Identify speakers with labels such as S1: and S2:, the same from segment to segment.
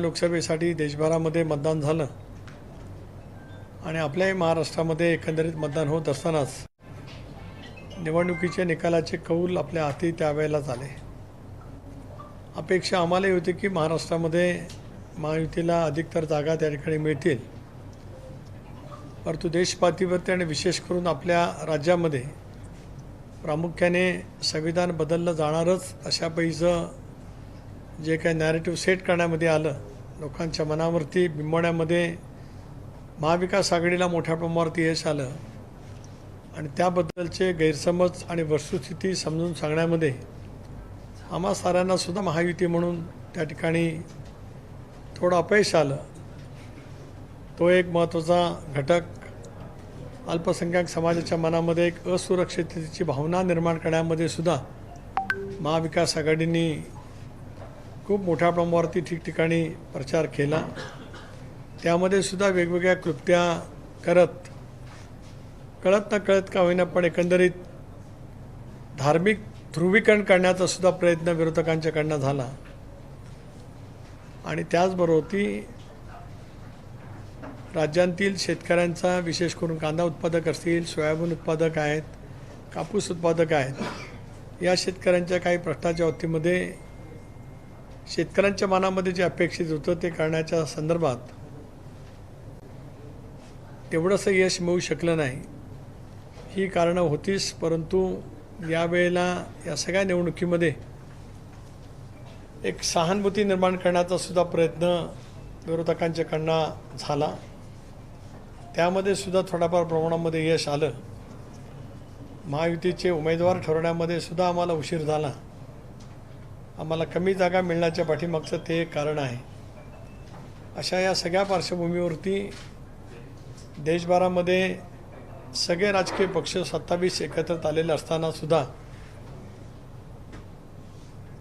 S1: लोकसभेसाठी देशभरामध्ये मतदान झालं. आणि आपल्याही महाराष्ट्रामध्ये एकंदरीत मतदान होत असतानाच निवडणुकीच्या निकालाचे कौल आपल्या हाती त्यावेळेलाच आले. अपेक्षा आम्हालाही होती की महाराष्ट्रामध्ये महायुतीला अधिकतर जागा त्या ठिकाणी मिळतील. परंतु देशपातळीवरती आणि विशेष करून आपल्या राज्यामध्ये प्रामुख्याने संविधान बदललं जाणारच अशा पैचं जे काही नॅरेटिव्ह सेट करण्यामध्ये आलं लोकांच्या मनावरती बिंबवण्यामध्ये महाविकास आघाडीला मोठ्या प्रमाणावरती यश आलं. आणि त्याबद्दलचे गैरसमज आणि वस्तुस्थिती समजून सांगण्यामध्ये आम्हा साऱ्यांनासुद्धा महायुती म्हणून त्या ठिकाणी थोडं अपयश आलं. तो एक महत्त्वाचा घटक अल्पसंख्याक समाजाच्या मनामध्ये एक असुरक्षिततेची भावना निर्माण करण्यामध्ये सुद्धा महाविकास आघाडींनी खूप मोठ्या प्रमाणावरती ठिकठिकाणी प्रचार केला. त्यामध्ये सुद्धा वेगवेगळ्या कृत्या करत कळत न कळत का होईना पण एकंदरीत धार्मिक ध्रुवीकरण करण्याचा सुद्धा प्रयत्न विरोधकांच्याकडनं झाला. आणि त्याचबरोबर ती राज्यांतील शेतकऱ्यांचा विशेष करून कांदा उत्पादक असतील सोयाबीन उत्पादक आहेत कापूस उत्पादक आहेत या शेतकऱ्यांच्या काही प्रश्नाच्या बाबतीमध्ये शेतकऱ्यांच्या मनामध्ये जे अपेक्षित होतं ते करण्याच्या संदर्भात तेवढंसं यश मिळू शकलं नाही. ही कारणं होतीच परंतु यावेळेला या सगळ्या निवडणुकीमध्ये एक सहानुभूती निर्माण करण्याचा सुद्धा प्रयत्न विरोधकांच्याकडनं झाला. त्यामध्ये सुद्धा थोड्याफार प्रमाणामध्ये यश आलं. महायुतीचे उमेदवार ठरवण्यामध्ये सुद्धा आम्हाला उशीर झाला. आम्हाला कमी जागा मिळण्याच्या पाठीमागचं ते एक कारण आहे. अशा या सगळ्या पार्श्वभूमीवरती देशभरामध्ये सगळे राजकीय पक्ष सत्तावीस एकत्रित आलेले असतानासुद्धा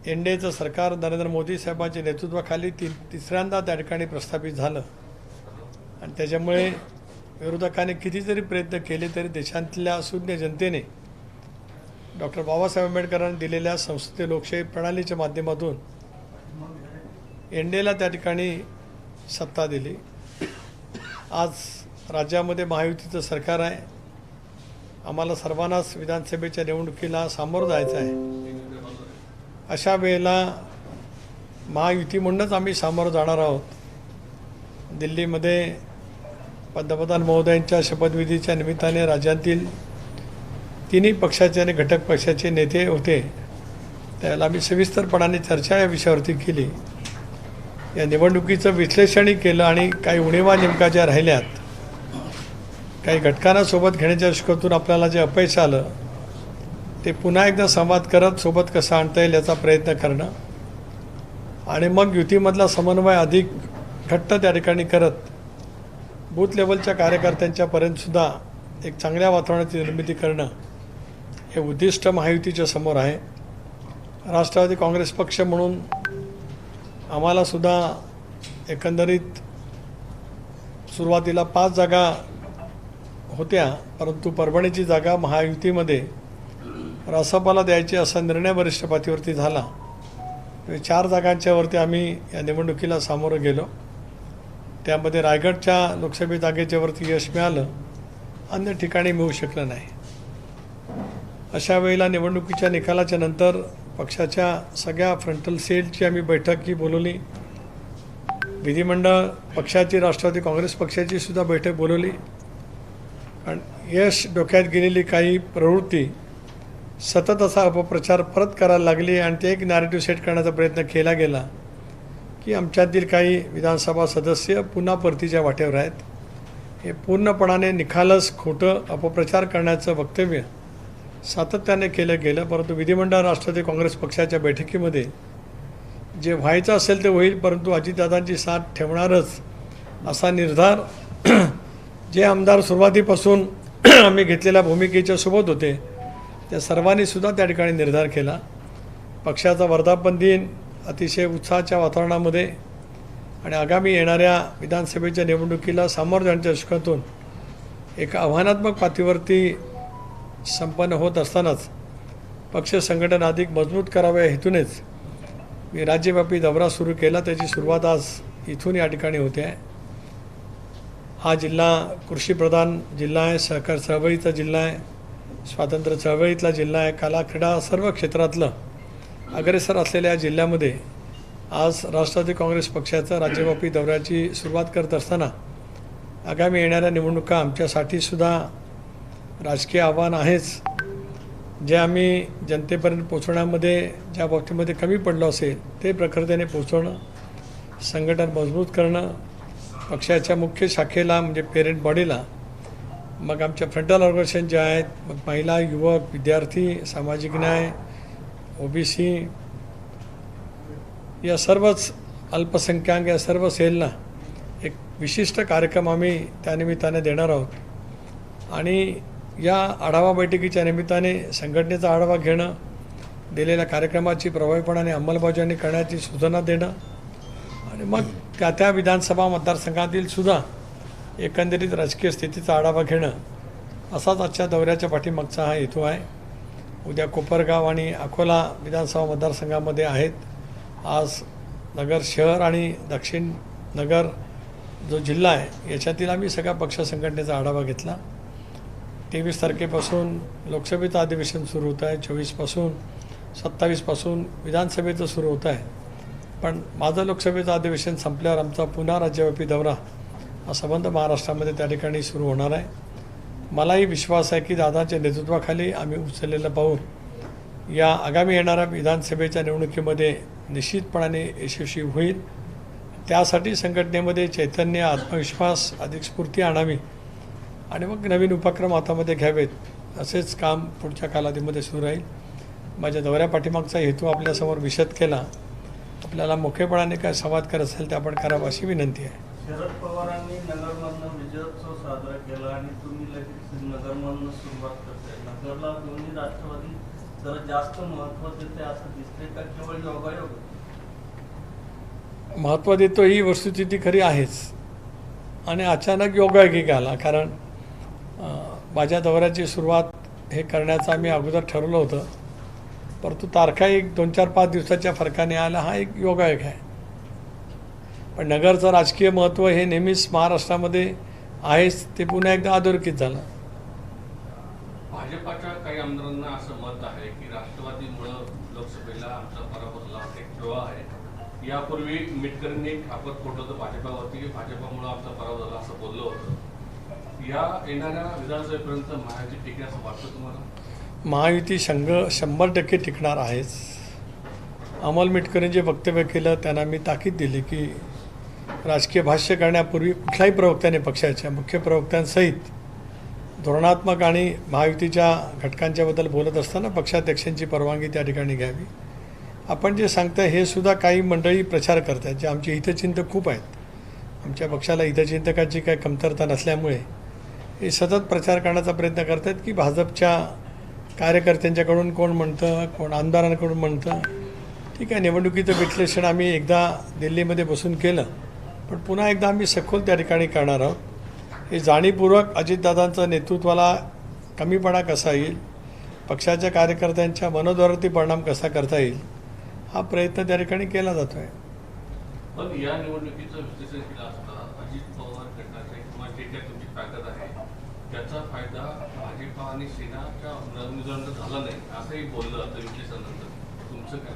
S1: एन डी एचं सरकार नरेंद्र मोदी साहेबांच्या नेतृत्वाखाली ती तिसऱ्यांदा त्या ठिकाणी प्रस्थापित झालं. आणि त्याच्यामुळे विरोधकाने किती जरी प्रयत्न केले तरी देशातल्या शून्य जनतेने डॉक्टर बाबासाहेब आंबेडकरांनी दिलेल्या संसदीय लोकशाही प्रणालीच्या माध्यमातून एन डी एला त्या ठिकाणी सत्ता दिली. आज राज्यामध्ये महायुतीचं सरकार आहे. आम्हाला सर्वांनाच विधानसभेच्या निवडणुकीला सामोरं जायचं आहे. अशा वेळेला महायुती म्हणूनच आम्ही सामोरं जाणार आहोत. दिल्लीमध्ये पंतप्रधान महोदयांच्या शपथविधीच्या निमित्ताने राज्यातील तिन्ही पक्षाचे आणि घटक पक्षाचे नेते होते. त्याला आम्ही सविस्तरपणाने चर्चा या विषयावरती केली. या निवडणुकीचं विश्लेषणही केलं आणि काही उणीवा नेमका ज्या राहिल्यात काही घटकांना सोबत घेण्याच्या शिकतून आपल्याला जे अपयश आलं ते पुन्हा एकदा संवाद करत सोबत कसं आणता येईल याचा प्रयत्न करणं आणि मग युतीमधला समन्वय अधिक घट्ट त्या ठिकाणी करत बूथ लेवलच्या कार्यकर्त्यांच्यापर्यंतसुद्धा एक चांगल्या वातावरणाची निर्मिती करणं हे उद्दिष्ट महायुतीच्या समोर आहे. राष्ट्रवादी काँग्रेस पक्ष म्हणून आम्हालासुद्धा एकंदरीत सुरुवातीला पाच जागा होत्या परंतु परभणीची जागा महायुतीमध्ये रासपाला द्यायची असा निर्णय वरिष्ठ पातळीवरती झाला. चार जागांच्यावरती आम्ही या निवडणुकीला सामोरं गेलो. त्यामध्ये रायगडच्या लोकसभे जागेच्यावरती यश मिळालं. अन्य ठिकाणी मिळू शकलं नाही. अशा वेळेला निवडणुकीच्या निकालाच्या नंतर पक्षाच्या सगळ्या फ्रंटल सेलची आम्ही बैठक ही बोलवली. विधिमंडळ पक्षाची राष्ट्रवादी काँग्रेस पक्षाची सुद्धा बैठक बोलवली. कारण यश डोक्यात गेलेली काही प्रवृत्ती सतत असा अपप्रचार परत करायला लागली आणि ते एक नॅरेटिव्ह सेट करण्याचा प्रयत्न केला गेला की आमच्यातील काही विधानसभा सदस्य पुन्हा परतीच्या वाटेवर आहेत. हे पूर्णपणाने निखालस खोटं अपप्रचार करण्याचं वक्तव्य सातत्याने केलं गेलं परंतु विधिमंडळ राष्ट्रवादी काँग्रेस पक्षाच्या बैठकीमध्ये जे व्हायचं असेल ते होईल परंतु अजितदादांची साथ ठेवणारच असा निर्धार जे आमदार सुरुवातीपासून आम्ही घेतलेल्या भूमिकेच्या सोबत होते त्या सर्वांनीसुद्धा त्या ठिकाणी निर्धार केला. पक्षाचा वर्धापन दिन अतिशय उत्साहाच्या वातावरणामध्ये आणि आगामी येणाऱ्या विधानसभेच्या निवडणुकीला सामोरं जाण्याच्या दृष्टीकोनातून एका आव्हानात्मक पातळीवरती संपन्न होत असतानाच पक्ष संघटन अधिक मजबूत कराव्या या हेतूनेच मी राज्यव्यापी दौरा सुरू केला. त्याची सुरुवात आज इथून या ठिकाणी होते. आहे हा जिल्हा कृषीप्रधान जिल्हा आहे सहकार चळवळीचा जिल्हा आहे स्वातंत्र्य चळवळीतला जिल्हा आहे कला क्रीडा सर्व क्षेत्रातलं अग्रेसर असलेल्या या जिल्ह्यामध्ये आज राष्ट्रवादी काँग्रेस पक्षाचं राज्यव्यापी दौऱ्याची सुरुवात करत असताना आगामी येणाऱ्या निवडणुका आमच्यासाठी सुद्धा राजकीय आव्हान आहेच. जे आम्ही जनतेपर्यंत पोचवण्यामध्ये ज्या बाबतीमध्ये कमी पडलो असेल ते प्रखरतेने पोचवणं संघटन मजबूत करणं पक्षाच्या मुख्य शाखेला म्हणजे पेरेंट बॉडीला मग आमच्या फ्रंटल ऑर्गनायझेशन जे आहेत मग महिला युवक विद्यार्थी सामाजिक न्याय ओबीसी या सर्वच अल्पसंख्याक या सर्व सेलना एक विशिष्ट कार्यक्रम आम्ही त्यानिमित्ताने देणार आहोत. आणि या आढावा बैठकीच्या निमित्ताने संघटनेचा आढावा घेणं दिलेल्या कार्यक्रमाची प्रभावीपणाने अंमलबजावणी करण्याची सूचना देणं आणि मग त्या त्या विधानसभा मतदारसंघातील सुद्धा एकंदरीत राजकीय स्थितीचा आढावा घेणं असाच आजच्या दौऱ्याच्या पाठीमागचा हा हेतू आहे. उद्या कोपरगाव आणि अकोला विधानसभा मतदारसंघामध्ये आहेत. आज नगर शहर आणि दक्षिण नगर जो जिल्हा आहे याच्यातील आम्ही सगळ्या पक्ष संघटनेचा आढावा घेतला. तेवीस तारखेपासून लोकसभेचं अधिवेशन सुरू होत आहे चोवीसपासून सत्तावीसपासून विधानसभेचं सुरू होत आहे. पण माझं लोकसभेचं अधिवेशन संपल्यावर आमचा पुन्हा राज्यव्यापी दौरा हा संबंध महाराष्ट्रामध्ये त्या ठिकाणी सुरू होणार आहे. मलाही विश्वास आहे की दादाच्या नेतृत्वाखाली आम्ही उचललेलं पाऊल या आगामी येणाऱ्या विधानसभेच्या निवडणुकीमध्ये निश्चितपणाने यशस्वी होईल. त्यासाठी संघटनेमध्ये चैतन्य आत्मविश्वास अधिक स्फूर्ती आणावी आणि मग नवीन उपक्रम हातामध्ये घ्यावेत असेच काम पुढच्या कालावधीमध्ये सुरू राहील. माझ्या दौऱ्या पाठीमागचा हेतू आपल्यासमोर विशद केला. आपल्याला मोठेपणाने काय संवाद करत असेल ते आपण करावं अशी विनंती आहे.
S2: शरद पवारांनी नगरमधनं विजयोत्सव साजरा केला आणि तुम्ही लगेच नगरमधनं सुरुवात करताय. नगरला दोन्ही राष्ट्रवादी जरा जास्त महत्त्व देते असं दिसते का? केवळ योगायोग?
S1: महत्त्व देतो ही वस्तुस्थिती खरी आहेच. आणि अचानक योगायोगिक आला कारण माझ्या दौऱ्याची सुरुवात हे करण्याचं आम्ही अगोदर ठरवलं होतं. परंतु तारखा एक दोन चार पाच दिवसाच्या फरकाने आला. हा एक योगायोग आहे. पण नगरचं राजकीय महत्त्व हे नेहमीच महाराष्ट्रामध्ये आहेच. ते पुन्हा एकदा अधोरेखित झालं.
S3: भाजपाच्या काही आमदारांना असं मत आहे की राष्ट्रवादीमुळं लोकसभेला आमचा पराभवला एक प्रवाह आहे. यापूर्वी मिटकरींनी आपण फोटो भाजपावरती की भाजपामुळं आमचा पराभव झाला असं बोललं होतं. या येणाऱ्या विधानसभेपर्यंत महायुती टिकेल असं वाटतं तुम्हाला?
S1: महायुती शंभर टक्के टिकणार आहेच. अमोल मिटकरीने जे वक्तव्य केलं त्यांना मी ताकीद दिली की राजकीय भाष्य करण्यापूर्वी कुठल्याही प्रवक्त्याने पक्षाच्या मुख्य प्रवक्त्यांसहित धोरणात्मक आणि महायुतीच्या घटकांच्याबद्दल बोलत असताना पक्षाध्यक्षांची परवानगी त्या ठिकाणी घ्यावी. आपण जे सांगताय हे सुद्धा काही मंडळी प्रचार करत आहेत जे आमचे हितचिंतक खूप आहेत. आमच्या पक्षाला हितचिंतकाची काही कमतरता नसल्यामुळे हे सतत प्रचार करण्याचा प्रयत्न करत आहेत की भाजपच्या कार्यकर्त्यांच्याकडून कोण म्हणतं कोण आमदारांकडून म्हणतं. ठीक आहे निवडणुकीचं विश्लेषण आम्ही एकदा दिल्लीमध्ये बसून केलं. पण पुन्हा एकदा आम्ही सखोल त्या ठिकाणी करणार आहोत. हे जाणीवपूर्वक अजितदादांचं नेतृत्वाला कमीपणा कसा येईल पक्षाच्या कार्यकर्त्यांच्या मनोधवरती परिणाम कसा करता येईल हा प्रयत्न त्या ठिकाणी केला जातो आहे
S3: पण या निवडणुकीचं विश्लेषण केलं असता अजित पवार गटाचे किंवा जे काही तुमची ताकद आहे. त्याचा फायदा भाजपा आणि सेनाच्या रणनीतीनंतर झाला नाही. असंही बोललं जातं विश्लेषणानंतर. तुमचं काय?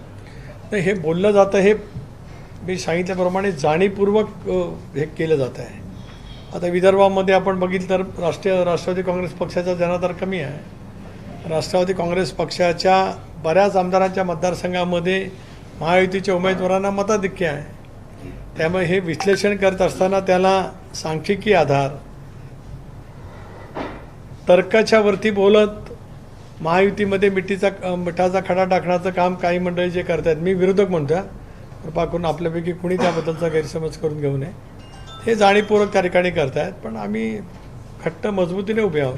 S1: नाही हे बोललं जातं हे मी सांगितल्याप्रमाणे जाणीवपूर्वक हे केलं जातं आहे. आता विदर्भामध्ये आपण बघितलं तर राष्ट्रीय राष्ट्रवादी काँग्रेस पक्षाचा जनाधार कमी आहे. राष्ट्रवादी काँग्रेस पक्षाच्या बऱ्याच आमदारांच्या मतदारसंघामध्ये महायुतीच्या उमेदवारांना मताधिक्य आहे. त्यामुळे हे विश्लेषण करत असताना त्याला सांख्यिकी आधार तर्काच्या वरती बोलत महायुतीमध्ये मिठीचा मिठाचा खडा टाकण्याचं काम काही मंडळी जे करतात मी विरोधक म्हणतो कृपा करून आपल्यापैकी कुणी त्याबद्दलचा गैरसमज करून घेऊ नये. हे जाणीवपूर्वक त्या ठिकाणी करतायत पण आम्ही घट्ट मजबूतीने उभे आहोत.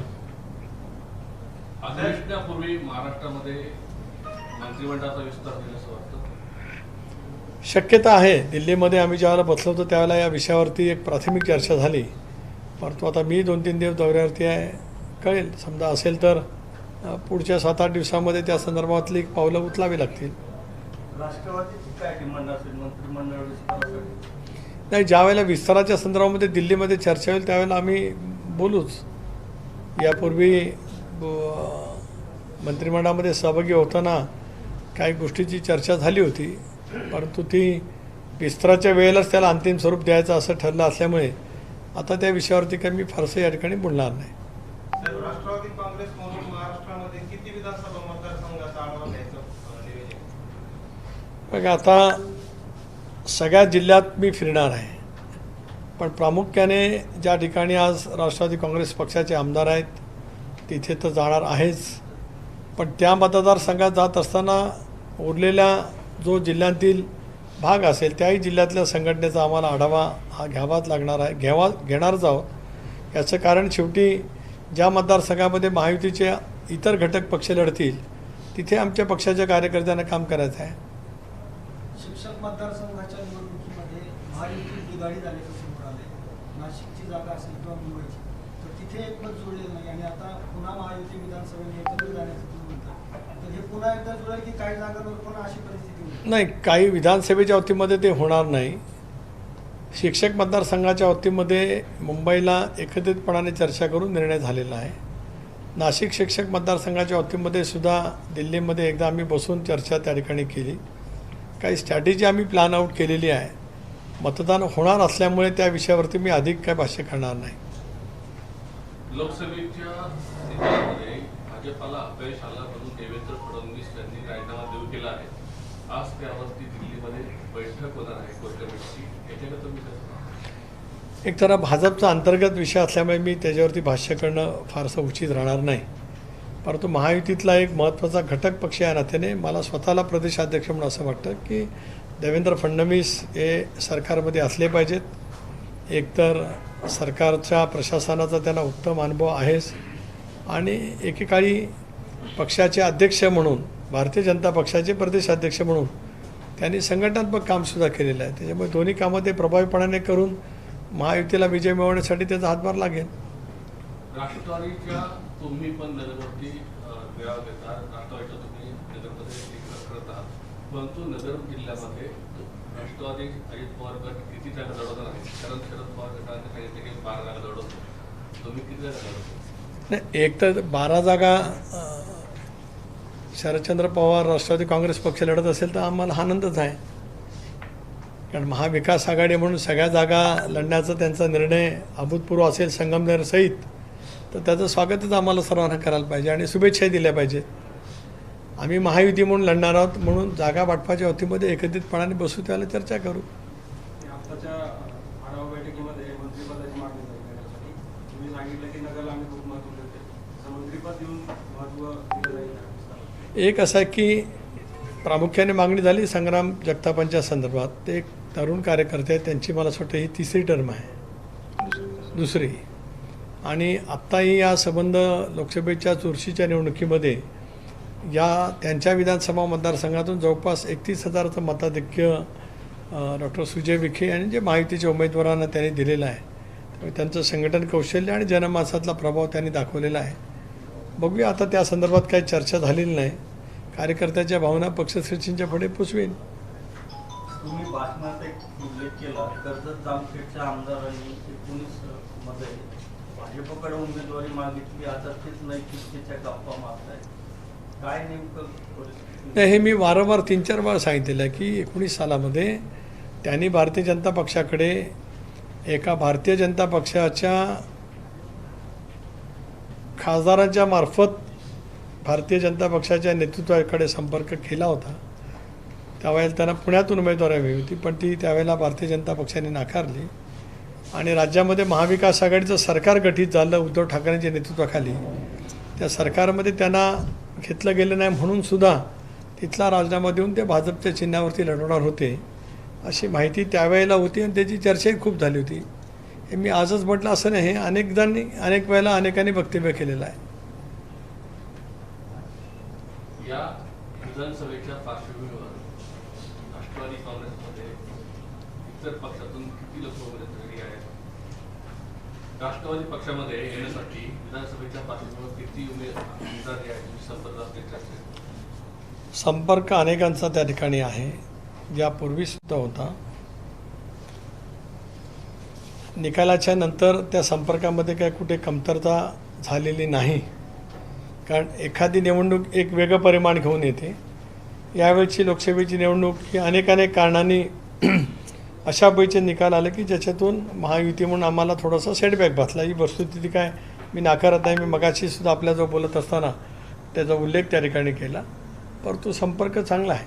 S1: शक्यता आहे दिल्लीमध्ये आम्ही ज्यावेळेला बसलो होतो त्यावेळेला या विषयावरती एक प्राथमिक चर्चा झाली. परंतु आता मी दोन तीन दिवस दौऱ्यावरती आहे कळेल. समजा असेल तर पुढच्या सात आठ दिवसामध्ये त्या संदर्भातली पावलं उचलावी लागतील. नाही ज्या वेळेला विस्ताराच्या संदर्भामध्ये दिल्लीमध्ये चर्चा होईल त्यावेळेला आम्ही बोलूच. यापूर्वी मंत्रिमंडळामध्ये सहभागी होताना काही गोष्टीची चर्चा झाली होती. परंतु ती विस्ताराच्या वेळेलाच त्याला अंतिम स्वरूप द्यायचं असं ठरलं असल्यामुळे आता त्या विषयावरती काही मी फारसं या ठिकाणी बोलणार नाही.
S4: राष्ट्रवादी काँग्रेस म्हणून महाराष्ट्रामध्ये किती विधानसभा मतदारसंघाचा आढावा
S1: बघा आता सगळ्या जिल्ह्यात मी फिरणार आहे. पण प्रामुख्याने ज्या ठिकाणी आज राष्ट्रवादी काँग्रेस पक्षाचे आमदार आहेत तिथे तर जाणार आहेच. पण त्या मतदारसंघात जात असताना उरलेल्या जो जिल्ह्यांतील भाग असेल त्याही जिल्ह्यातल्या संघटनेचा आम्हाला आढावा हा घ्यावाच लागणार आहे घ्यावा घेणारच आहोत. याचं कारण शेवटी ज्या मतदारसंघामध्ये महायुतीचे इतर घटक पक्ष लढतील तिथे आमच्या पक्षाच्या कार्यकर्त्यांना काम करायचं आहे.
S5: शिक्षक मतदारसंघाच्या निवडणुकीमध्ये महायुती बिघाडी झाल्याचं समोर आले नाशिकची जागा असेल किंवा मुंबईची तर तिथे एक मत जुळलेलं नाही आणि आता पुन्हा महायुती विधानसभेने एकत्र जाण्याचं हे जुळेल
S1: नाही काही विधानसभेच्या बाबतीमध्ये ते होणार नाही. शिक्षक मतदारसंघाच्या वतीमध्ये मुंबईला एकत्रितपणाने चर्चा करून निर्णय झालेला आहे. नाशिक शिक्षक मतदारसंघाच्या वतीमध्ये सुद्धा दिल्लीमध्ये एकदा आम्ही बसून चर्चा त्या ठिकाणी केली. काही स्ट्रॅटेजी आम्ही प्लॅन आऊट केलेली आहे. मतदान होणार असल्यामुळे त्या विषयावरती मी अधिक काय भाष्य करणार नाही.
S3: लोकसभेच्या भाजपाला अपयश म्हणून देवेंद्र फडणवीस यांनी राजीनामा देऊ केला आहे. आज त्यावरती दिल्लीमध्ये बैठक होणार आहे.
S1: एक तर भाजपचा अंतर्गत विषय असल्यामुळे मी त्याच्यावरती भाष्य करणं फारसं उचित राहणार नाही. परंतु महायुतीतला एक महत्त्वाचा घटक पक्ष या नात्याने मला स्वतःला प्रदेशाध्यक्ष म्हणून असं वाटतं की देवेंद्र फडणवीस हे सरकारमध्ये असले पाहिजेत. एकतर सरकारच्या प्रशासनाचा त्यांना उत्तम अनुभव आहेच. आणि एकेकाळी पक्षाचे अध्यक्ष म्हणून भारतीय जनता पक्षाचे प्रदेशाध्यक्ष म्हणून त्यांनी संघटनात्मक कामसुद्धा केलेलं आहे. त्याच्यामुळे दोन्ही कामं ते प्रभावीपणाने करून महायुतीला विजय मिळवण्यासाठी त्याचा हातभार लागेल.
S3: राष्ट्रवादीच्या तुम्ही पण नगरवरती अं, वेळा घेता राष्ट्रवादीच्या तुम्ही नगरमध्ये एक करत आहात परंतु नगर जिल्ह्यामध्ये राष्ट्रवादी अजित पवार गट किती जागा लढवणार आहे कारण शरद पवार गटाने सांगितलं की बारा जागा लढवतो तुम्ही किती जागा लढवतो
S1: नाही एक तर बारा जागा शरदचंद्र पवार राष्ट्रवादी काँग्रेस पक्ष लढत असेल तर आम्हाला आनंदच आहे. कारण महाविकास आघाडी म्हणून सगळ्या जागा लढण्याचा त्यांचा निर्णय अभूतपूर्व असेल संगमनेरसहित तर त्याचं स्वागतच आम्हाला सर्वांना करायला पाहिजे आणि शुभेच्छाही दिल्या पाहिजेत. आम्ही महायुती म्हणून लढणार आहोत म्हणून जागा वाटपाच्या वतीमध्ये एकत्रितपणाने बसू त्याला चर्चा करू
S6: आत्ताच्या आढावा बैठकीमध्ये मंत्रिपदाची मागणी झाली नगरसाठी तुम्ही सांगितलं की नगरला आम्ही खूप महत्त्व देते तर मंत्रिपद देऊन महत्त्व दिलं जाईल का विस्तारात?
S1: एक असं आहे की प्रामुख्याने मागणी झाली संग्राम जगतापांच्या संदर्भात. ते एक तरुण कार्यकर्ते आहेत त्यांची मला असं वाटतं ही तिसरी टर्म आहे. दुसरी. आणि आत्ताही या संबंध लोकसभेच्या चुरशीच्या निवडणुकीमध्ये या त्यांच्या विधानसभा मतदारसंघातून जवळपास एकतीस हजाराचं मताधिक्य डॉक्टर सुजय विखे आणि जे माहितीच्या उमेदवारांना त्यांनी दिलेलं आहे त्यामुळे त्यांचं संघटन कौशल्य आणि जनमासातला प्रभाव त्यांनी दाखवलेला आहे. बघूया आता त्या संदर्भात काही चर्चा झालेली नाही. कार्यकर्त्याच्या भावना पक्षश्रेष्ठींच्या पुढे पोचवेन
S2: तुम्ही भाषणात एक उल्लेख केला. कर्जत जामखेडच्या आमदारांनी एकोणीसमध्ये भाजपकडे उमेदवारी मागितली. आता तेच नैतिकतेच्या गप्पा मारताय. काय नेमकं परिस्थिती?
S1: नाही हे मी वारंवार तीन चार वेळा सांगितलेलं आहे की एकोणीस सालामध्ये त्यांनी भारतीय जनता पक्षाकडे एका भारतीय जनता पक्षाच्या खासदारांच्या मार्फत भारतीय जनता पक्षाच्या नेतृत्वाकडे संपर्क केला होता. त्यावेळेला त्यांना पुण्यातून उमेदवारी हवी होती पण ती त्यावेळेला भारतीय जनता पक्षाने नाकारली. आणि राज्यामध्ये महाविकास आघाडीचं सरकार गठीत झालं उद्धव ठाकरेंच्या नेतृत्वाखाली. त्या सरकारमध्ये त्यांना घेतलं गेलं नाही म्हणूनसुद्धा तिथला राजीनामा देऊन ते भाजपच्या चिन्हावरती लढवणार होते अशी माहिती त्यावेळेला होती आणि त्याची चर्चाही खूप झाली होती. हे मी आजच म्हटलं असं नाही हे अनेकदांनी अनेक वेळेला अनेकांनी वक्तव्य केलेलं आहे.
S3: या विधानसभेच्या पार्श्वभूमीवर राष्ट्रवादी काँग्रेसमध्ये इतर पक्षातून किती लोक उमेदवारी आहेत? राष्ट्रवादी पक्षामध्ये येण्यासाठी विधानसभेच्या पार्श्वभूमीवर किती उमेद उमेदवारी आहेत? संपर्क असल्याची चर्चा
S1: संपर्क अनेकांचा त्या ठिकाणी आहे. यापूर्वी सुद्धा होता. निकालाच्या नंतर त्या संपर्कामध्ये काय कुठे कमतरता झालेली नाही. कारण एखादी निवडणूक एक वेगळं परिमाण घेऊन येते. यावेळची लोकसभेची निवडणूक ही अनेकानेक कारणांनी अशा पैचे निकाल आले की ज्याच्यातून महायुती म्हणून आम्हाला थोडासा सेटबॅक बसला. ही वस्तुस्थिती काय? मी नाकारत नाही. मी मगाशी सुद्धा आपल्याजवळ बोलत असताना त्याचा उल्लेख त्या ठिकाणी केला. परंतु संपर्क चांगला आहे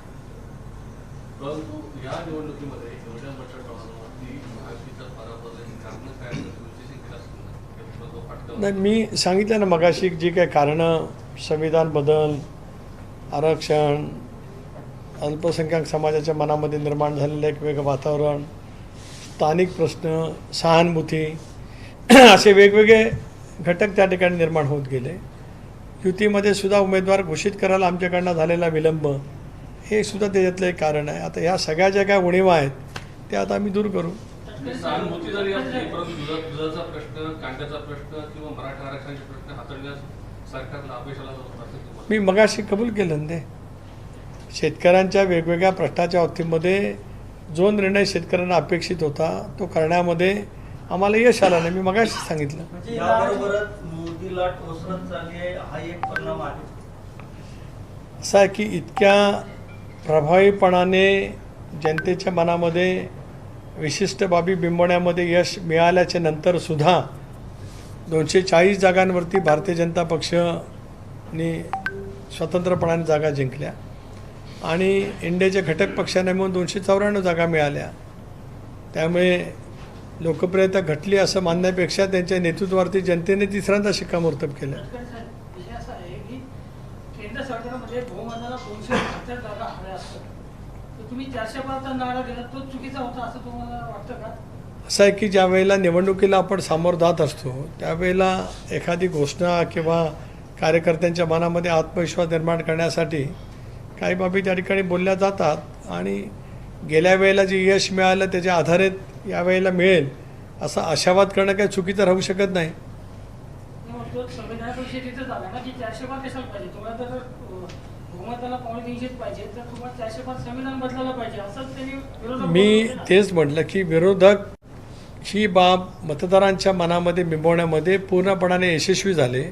S3: परंतु या निवडणुकीमध्ये एवढ्या मोठ्या प्रमाणावरती महायुतीचा पराभव झाल्याची कारणं काय आहेत? विश्लेषण केलं असेल ना? किंवा तो फटका
S1: नाही मी सांगितलं ना मगाशी जी काही कारणं संविधान बदल आरक्षण अल्पसंख्याक समाजाच्या मनामध्ये निर्माण झालेलं एक वेगळं वातावरण स्थानिक प्रश्न सहानुभूती असे वेगवेगळे घटक त्या ठिकाणी निर्माण होत गेले. युतीमध्ये सुद्धा उमेदवार घोषित करायला आमच्याकडनं झालेला विलंब हे सुद्धा त्याच्यातलं एक कारण आहे. आता ह्या सगळ्या ज्या काय उणीवा आहेत त्या आता आम्ही दूर करू.
S3: सहानुभूती जरी असली परंतु दुधा- दुधाचा प्रश्न कांद्याचा प्रश्न किंवा मराठा आरक्षणाचे प्रश्न हाताळण्यास सरकारला
S1: मी मगाशी कबूल केलं ते. शेतकऱ्यांच्या वेगवेगळ्या प्रश्नाच्या बाबतीमध्ये जो निर्णय शेतकऱ्यांना अपेक्षित होता तो करण्यामध्ये आम्हाला यश आलं नाही. मी मगाशी सांगितलं.
S5: म्हणजे
S2: हा
S1: असं आहे की इतक्या प्रभावीपणाने जनतेच्या मनामध्ये विशिष्ट बाबी बिंबवण्यामध्ये यश मिळाल्याच्या नंतरसुद्धा दोनशे चाळीस जागांवरती भारतीय जनता पक्षने स्वतंत्रपणाने जागा जिंकल्या. आणि इंडियाच्या घटक पक्षाने म्हणून दोनशे चौऱ्याण्णव जागा मिळाल्या. त्यामुळे लोकप्रियता घटली असं मानण्यापेक्षा त्यांच्या नेतृत्वावरती जनतेने तिसऱ्यांदा शिक्कामोर्तब केलं.
S7: तुम्ही चारशे पाचचा नारा दिला तो चुकीचा होता असं तुम्हाला वाटतं का?
S1: असं आहे की ज्या वेळेला निवडणुकीला आपण सामोरं जात असतो त्यावेळेला एखादी घोषणा किंवा कार्यकर्त्यांच्या मनामध्ये आत्मविश्वास निर्माण करण्यासाठी काही बाबी त्या ठिकाणी बोलल्या जातात आणि गेल्या वेळेला जे यश मिळालं त्याच्या आधारित या वेळेला मिळेल असा आशावाद करणं काही चुकीचं राहू शकत नाही.
S7: बहुमताला पावणे तीनशेच पाहिजे तर तुम्हाला चारशे पाच संविधान बदलायला पाहिजे असंच त्यांनी विरोधक
S1: मी. तेच म्हटलं की विरोधक ही बाब मतदारांच्या मनामध्ये बिंबवण्यामध्ये पूर्णपणाने यशस्वी झाले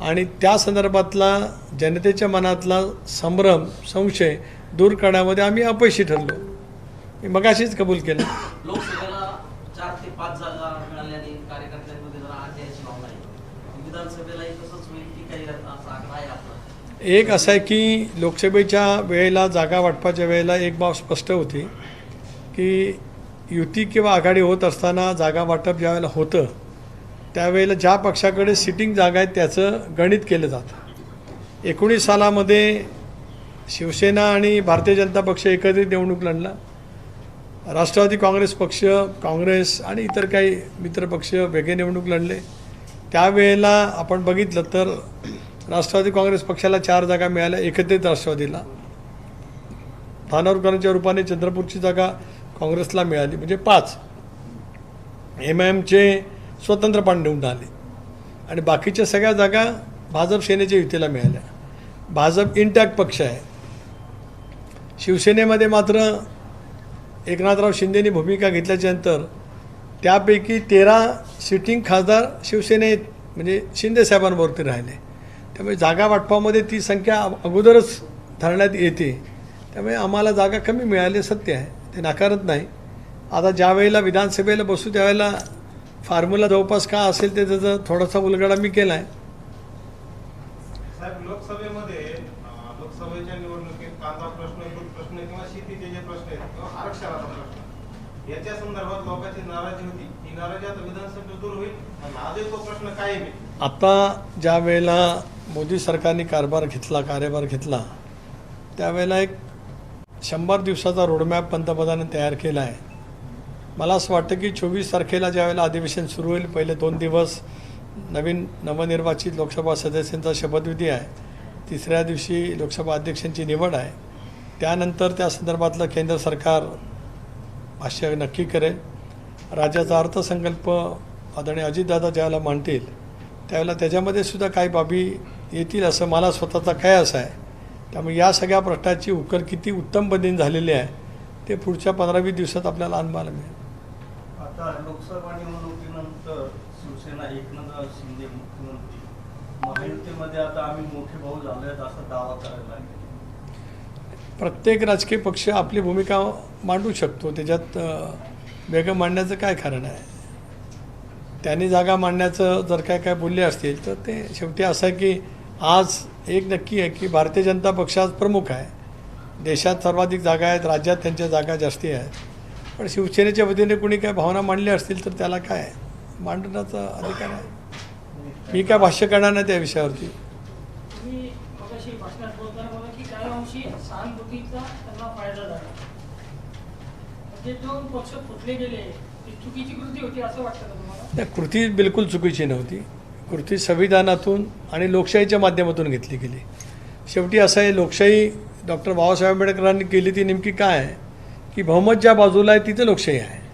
S1: आणि त्या संदर्भातला जनतेच्या मनातला संभ्रम संशय दूर करण्यामध्ये आम्ही अपयशी ठरलो मी मगाशीच कबूल केलं
S8: लोकसभेला चार ते पाच जागा मिळाल्याने कार्यकर्त्यांमध्ये जरा आशयाची भावना आहे विधानसभेलाही तसंच होईल की काही असा आकडा आहे आपला
S1: एक असं आहे की लोकसभेच्या वेळेला जागा वाटपाच्या वेळेला एक बाब स्पष्ट होती की युती किंवा आघाडी होत असताना जागा वाटप ज्यावेळेला होतं त्यावेळेला ज्या पक्षाकडे सिटिंग जागा आहेत त्याचं गणित केलं जातं. एकोणीस सालामध्ये शिवसेना आणि भारतीय जनता पक्ष एकत्रित निवडणूक लढला. राष्ट्रवादी काँग्रेस पक्ष काँग्रेस आणि इतर काही मित्रपक्ष वेगळे निवडणूक लढले. त्यावेळेला आपण बघितलं तर राष्ट्रवादी काँग्रेस पक्षाला चार जागा मिळाल्या एकत्रित राष्ट्रवादीला. धानोरकरांच्या रूपाने चंद्रपूरची जागा काँग्रेसला मिळाली म्हणजे पाच. एम एमचे स्वतंत्र पांडवून आले आणि बाकीच्या सगळ्या जागा भाजप सेनेच्या युतीला मिळाल्या. भाजप इंटॅक्ट पक्ष आहे. शिवसेनेमध्ये मात्र एकनाथराव शिंदेनी भूमिका घेतल्याच्यानंतर त्यापैकी तेरा सिटिंग खासदार शिवसेनेत म्हणजे शिंदे साहेबांवरती राहिले. त्यामुळे जागा वाटपामध्ये ती संख्या अगोदरच धरण्यात येते. त्यामुळे आम्हाला जागा कमी मिळाली सत्य आहे. ते नाकारत नाही. आता ज्या वेळेला विधानसभेला बसू त्यावेळेला फॉर्म्युला जवळपास का असेल ते त्याचा थोडासा उलगडा मी केला आहे
S4: याच्या संदर्भात लोकांची नाराजी होती. ही नाराजी आता विधानसभेत दूर होईल आणि आजही तो प्रश्न कायम आहे.
S1: आता ज्या वेळेला मोदी सरकारने कारभार घेतला कार्यभार घेतला. त्यावेळेला एक शंभर दिवसाचा रोडमॅप पंतप्रधानांनी तयार केला आहे. मला असं वाटतं की चोवीस तारखेला ज्यावेळेला अधिवेशन सुरू होईल पहिले दोन दिवस नवीन नवनिर्वाचित लोकसभा सदस्यांचा शपथविधी आहे. तिसऱ्या दिवशी लोकसभा अध्यक्षांची निवड आहे. त्यानंतर त्या संदर्भातलं केंद्र सरकार भाष्य नक्की करेल. राज्याचा अर्थसंकल्प आदरणीय अजितदादा ज्यावेळेला मांडतील त्यावेळेला त्याच्यामध्ये सुद्धा काही बाबी येतील असं मला स्वतःचा काय असं आहे. त्यामुळे या सगळ्या प्रश्नाची उकल किती उत्तम पद्धतीने झालेली आहे ते पुढच्या पंधरा वीस दिवसात आपल्याला अनुभवायला मिळेल.
S2: आता लोकसभा निवडणुकीनंतर शिवसेना एकनाथ शिंदे मुख्यमंत्री. महायुतीमध्ये आता आम्ही मोठे भाऊ असा दावा करायला
S1: प्रत्येक राजकीय पक्ष आपली भूमिका मांडू शकतो. त्याच्यात वेगळं मांडण्याचं काय कारण आहे? त्यांनी जागा मांडण्याचं जर काय काय बोलले असतील तर ते शेवटी असं आहे की आज एक नक्की आहे की भारतीय जनता पक्ष आज प्रमुख आहे. देशात सर्वाधिक जागा आहेत राज्यात त्यांच्या जागा जास्ती आहेत. पण शिवसेनेच्या वतीने कोणी काय भावना मांडल्या असतील तर त्याला काय? मांडण्याचा अधिकार आहे. मी काय भाष्य करणार नाही त्या विषयावरती.
S7: म्हणजे कृती
S1: बिलकुल चुकीची नव्हती. कृती संविधानातून आणि लोकशाहीच्या माध्यमातून घेतली गेली. शेवटी असं आहे लोकशाही डॉक्टर बाबासाहेब आंबेडकरांनी केली ती नेमकी काय? आहे की बहुमत ज्या बाजूला आहे तिथे लोकशाही आहे.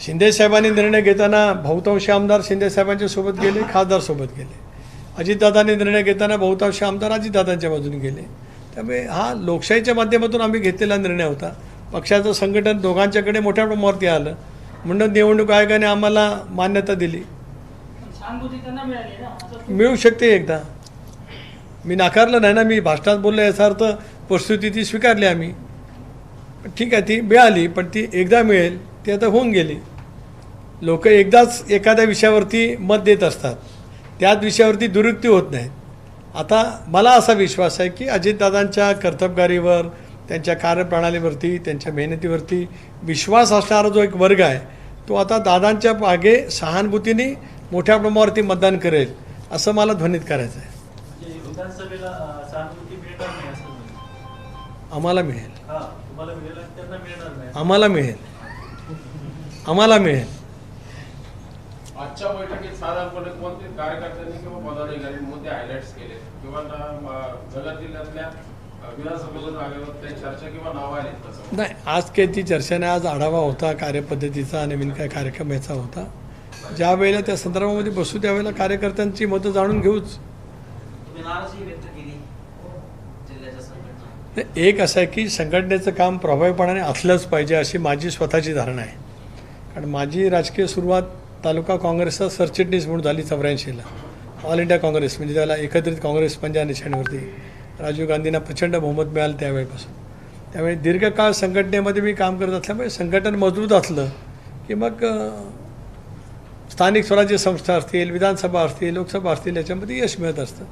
S1: शिंदेसाहेबांनी निर्णय घेताना बहुतांश आमदार शिंदेसाहेबांच्या सोबत गेले खासदार सोबत गेले. अजितदादांनी निर्णय घेताना बहुतांश आमदार अजितदादांच्या बाजूने गेले. त्यामुळे हा लोकशाहीच्या माध्यमातून आम्ही घेतलेला निर्णय होता. पक्षाचं संघटन दोघांच्याकडे मोठ्या प्रमाणावरती आलं. म्हणून निवडणूक आयोगाने आम्हाला मान्यता दिली. मिळू शकते एकदा. मी नाकारलं नाही ना मी भाषणात बोललो याचा अर्थ परिस्थिती ती स्वीकारली आम्ही. ठीक आहे ती मिळाली पण ती एकदा मिळेल ती आता होऊन गेली. लोक एकदाच एखाद्या विषयावरती मत देत असतात. त्याच विषयावरती दुरुक्ती होत नाहीत आता मला असा विश्वास आहे की अजितदादांच्या कर्तबगारीवर त्यांच्या कार्यप्रणालीवरती त्यांच्या मेहनतीवरती विश्वास असणारा जो एक वर्ग आहे तो आता दादांच्या मागे सहानुभूतीने मोठ्या प्रमाणावरती मतदान करेल असं मला ध्वनित करायचं आहे. आम्हाला मिळेल.
S9: हा तुम्हाला मिळेल आणि त्यांना मिळणार नाही.
S1: आम्हाला मिळेल. आम्हाला मिळेल.
S10: आजच्या बैठकीत साधारणपणे कोणते कार्यकर्त्यांनी किंवा मुद्दे हायलाइट्स केले? किंवा जिल्ह्यातल्या
S1: नाही आज काही ती चर्चा नाही आज आढावा होता कार्यपद्धतीचा नवीन काय कार्यक्रम याचा होता. ज्या वेळेला त्या संदर्भामध्ये बसू त्यावेळेला कार्यकर्त्यांची मतं जाणून घेऊच. एक असं आहे की संघटनेचं काम प्रभावीपणाने असलंच पाहिजे अशी माझी स्वतःची धारणा आहे. कारण माझी राजकीय सुरुवात तालुका काँग्रेसचा सरचिटणीस म्हणून झाली चौऱ्याऐंशीला. ऑल इंडिया काँग्रेस म्हणजे त्याला एकत्रित काँग्रेस पंजा निशाणीवरती राजीव गांधींना प्रचंड बहुमत मिळालं त्यावेळेपासून. त्यामुळे दीर्घकाळ संघटनेमध्ये मी काम करत असल्यामुळे संघटन मजबूत असलं की मग स्थानिक स्वराज्य संस्था असतील विधानसभा असतील लोकसभा असतील याच्यामध्ये यश मिळत असतं.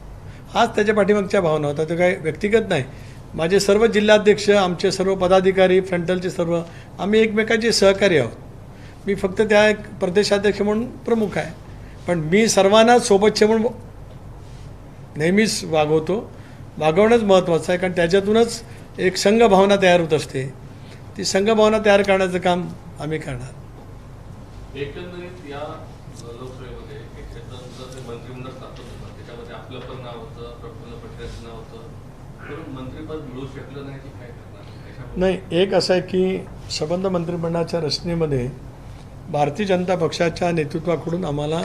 S1: हाच त्याच्या पाठीमागच्या भावना होता. तो काही व्यक्तिगत नाही. माझे सर्व जिल्हाध्यक्ष आमचे सर्व पदाधिकारी फ्रंटलचे सर्व आम्ही एकमेकांचे सहकारी आहोत. मी फक्त त्या एक प्रदेशाध्यक्ष म्हणून प्रमुख आहे. पण मी सर्वांना सोबतचे म्हणून नेहमीच वागवतो. वागवणंच महत्त्वाचं आहे कारण त्याच्यातूनच एक संघ भावना तयार होत असते. ती संघ भावना तयार करण्याचं काम आम्ही करणार.
S3: एकंदरीत या लोकसभेमध्ये एक क्षेत्रांचं जे मंत्रिमंडळ स्थापन होतं. त्याच्यामध्ये आपलं पण नाव होतं प्रफुल्ल पटेलांचं नाव होतं. मंत्रिपद मिळू शकलं नाही की काय करणार?
S1: नाही एक असं आहे की संबंध मंत्रिमंडळाच्या रचनेमध्ये भारतीय जनता पक्षाच्या नेतृत्वाकडून आम्हाला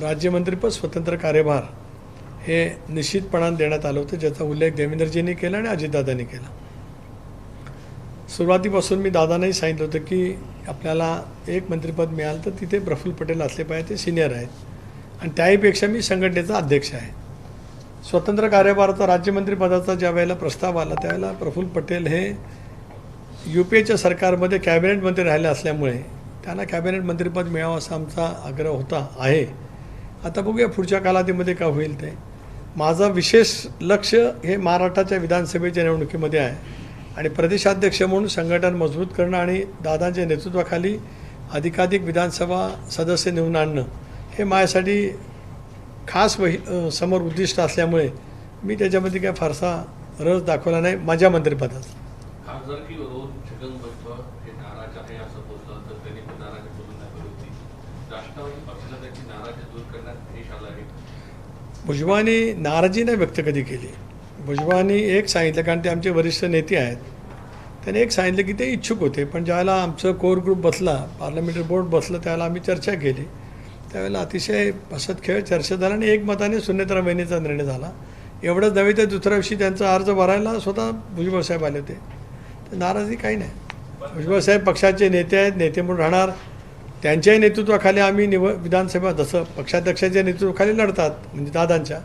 S1: राज्यमंत्रीपद स्वतंत्र कार्यभार हे निश्चितपणाने देण्यात आलं होतं ज्याचा उल्लेख देवेंद्रजींनी केला आणि अजितदादांनी केला. सुरुवातीपासून मी दादांनाही सांगितलं होतं की आपल्याला एक मंत्रिपद मिळालं तर तिथे प्रफुल्ल पटेल असले पाहिजे ते सिनियर आहेत. आणि त्याहीपेक्षा मी संघटनेचा अध्यक्ष आहे. स्वतंत्र कार्यभाराचा राज्यमंत्रीपदाचा ज्या वेळेला प्रस्ताव आला त्यावेळेला प्रफुल्ल पटेल हे यू पी एच्या सरकारमध्ये कॅबिनेट मंत्री राहिले असल्यामुळे त्यांना कॅबिनेट मंत्रिपद मिळावं असा आमचा आग्रह होता आहे. आता बघूया पुढच्या कालावधीमध्ये काय होईल ते. माझं विशेष लक्ष हे महाराष्ट्राच्या विधानसभेच्या निवडणुकीमध्ये आहे. आणि प्रदेशाध्यक्ष म्हणून संघटन मजबूत करणं आणि दादांच्या नेतृत्वाखाली अधिकाधिक विधानसभा सदस्य निवडून आणणं हे माझ्यासाठी खास वही समोर उद्दिष्ट असल्यामुळे मी त्याच्यामध्ये काय फारसा रस दाखवला नाही माझ्या मंत्रिपदात
S3: हे
S1: भुजबळांनी नाराजी नाही व्यक्त कधी केली? भुजबळांनी एक सांगितलं कारण ते आमचे वरिष्ठ नेते आहेत. त्याने एक सांगितलं की ते इच्छुक होते पण ज्यावेळेला आमचं कोर ग्रुप बसला पार्लमेंटरी बोर्ड बसलं त्यावेळेला आम्ही चर्चा केली. त्यावेळेला अतिशय हसत खेळ चर्चा झाला आणि एकमताने सुनेत्रा महिन्याचा निर्णय झाला. एवढंच नव्हे तर दुसऱ्या दिवशी त्यांचा अर्ज भरायला स्वतः भुजबळ साहेब आले होते. तर नाराजी काही नाही. भुजबळ साहेब पक्षाचे नेते आहेत नेते म्हणून राहणार. त्यांच्याही नेतृत्वाखाली आम्ही निव विधानसभा जसं पक्षाध्यक्षाच्या नेतृत्वाखाली लढतात म्हणजे दादांच्या.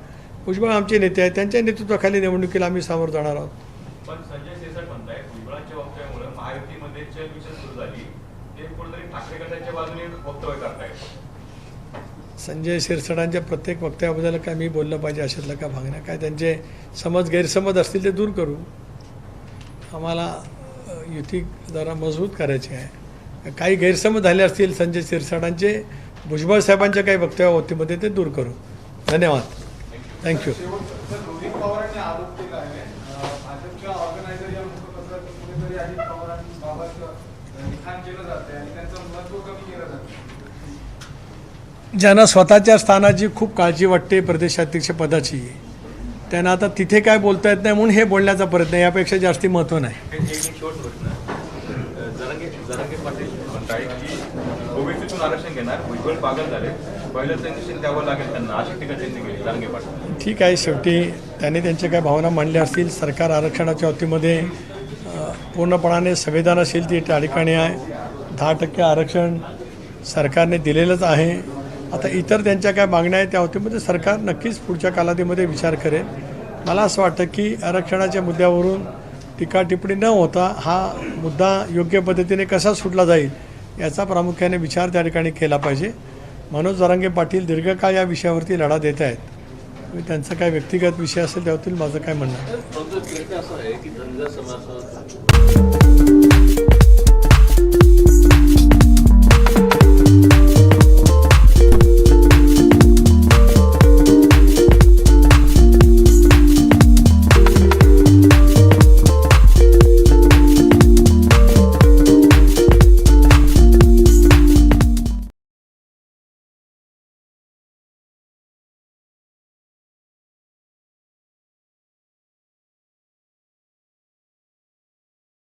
S1: भुजबळ आमचे नेते आहेत. त्यांच्या नेतृत्वाखाली निवडणुकीला आम्ही सामोरं जाणार आहोत.
S11: पण संजय देसाई म्हणताय भुजबळांच्या वक्तव्यामुळे महायुतीमध्ये चलबिचल सुरू झाली. ते कुठेतरी ठाकरे गटाच्या बाजूने वक्तव्य करतायत.
S1: संजय शिरसाटांच्या प्रत्येक वक्तव्याबद्दल काय मी बोललं पाहिजे अशातलं काय भाग नाही. काय त्यांचे समज गैरसमज असतील ते दूर करू. आम्हाला युती जरा मजबूत करायची आहे. काही गैरसमज झाले असतील संजय शिरसाटांचे भुजबळ साहेबांच्या काही वक्तव्य होतीमध्ये ते दूर करू. धन्यवाद. थँक्यू ज्यांना स्वतःच्या स्थानाची खूप काळजी वाटते प्रदेशाध्यक्ष पदाची त्यांना आता तिथे काय बोलता येत नाही म्हणून हे बोलण्याचा प्रयत्न यापेक्षा जास्ती महत्त्व नाही.
S11: आरक्षण घेणार. भुजबळ पागल झाले. पहिलं त्यांनी द्यावं लागेल त्यांना. अशी टीका त्यांनी केली. जरांगे पाटील.
S1: ठीक आहे शेवटी त्यांनी त्यांच्या काय भावना मांडल्या असतील सरकार आरक्षणाच्या बाबतीमध्ये पूर्णपणाने संवेदनशील ती त्या ठिकाणी आहे. दहा टक्के आरक्षण सरकारने दिलेलंच आहे. आता इतर त्यांच्या काय मागण्या आहेत त्या बाबतीमध्ये सरकार नक्कीच पुढच्या कालावधीमध्ये विचार करेल. मला असं वाटतं की आरक्षणाच्या मुद्द्यावरून टीका टिप्पणी न होता हा मुद्दा योग्य पद्धतीने कसा सुटला जाईल याचा प्रामुख्याने विचार त्या ठिकाणी केला पाहिजे. मनोज जरांगे पाटील दीर्घकाळ या विषयावरती लढा देत आहेत. त्यांचा काय व्यक्तिगत विषय असेल त्यातील माझं काय म्हणणं